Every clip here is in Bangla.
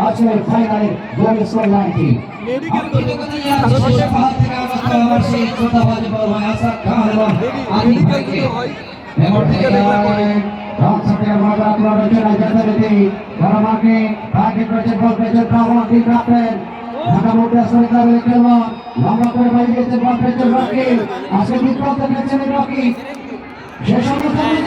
আজকের ফাইনালে গোল স্কোর লাইনটি পেয়েছে ঢাকা মোটে আসলে তার লম্বা করে বাইরে গেছে বল পেয়েছে রকি আজকে বিপ্লব দেখাচ্ছেন রকি শেষ অবস্থায়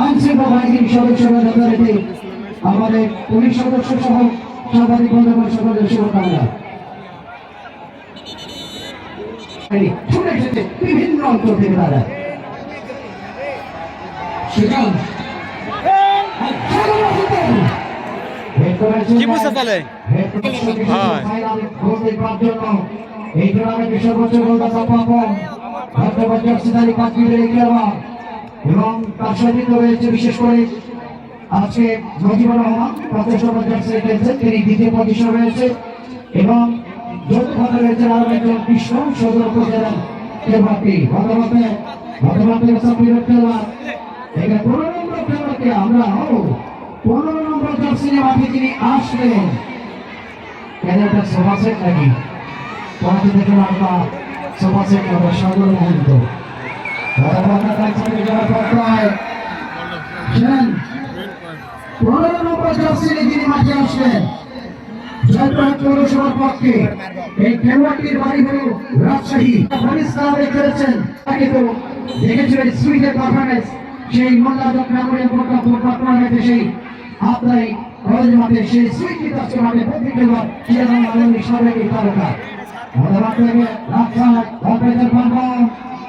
আইনশৃঙ্খলা বাহিনীর সদস্যরা যথারীতি আমাদের পুলিশ সদস্য সহ সাংবাদিক বন্ধুগণ সকলের শুভকামনা। এসেছে বিভিন্ন অঞ্চল থেকে তারা। সেখান কি বুঝতে তাহলে? এই টুর্নামেন্টের সর্বোচ্চ গোলদাতা পাপন ধন্যবাদ জার্সিদারি কাশ্মীরের খেলোয়াড়। এবং তার সাথে রয়েছে বিশেষ করে আজকে মজিবুর রহমান পঞ্চাশ খেলছেন তিনি দ্বিতীয় পজিশন রয়েছে, এবং সদর এখানে আমরা এটা সোফা সেট নাকি? আমরা সোফা সেট আমরা সাগর মুহূর্ত পনেরো নম্বর জার্সি যিনি মাঠে আসলেন পৌরসভার পক্ষে এই খেলোয়াড়টির বাড়ি রাজশাহী সেই মোল্লাদক কলেজ মাঠে সেই সুইটটি আজকে মাঠে প্রতি খেলোয়াড় সবাইকে তারকা মাঠ থেকে পারফর্ম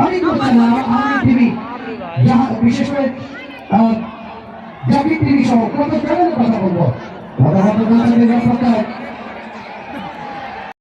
অনেক আমার টিভি। বিশেষ করে জাকির টিভি সহ। কত কথা বলব? কথা বলতে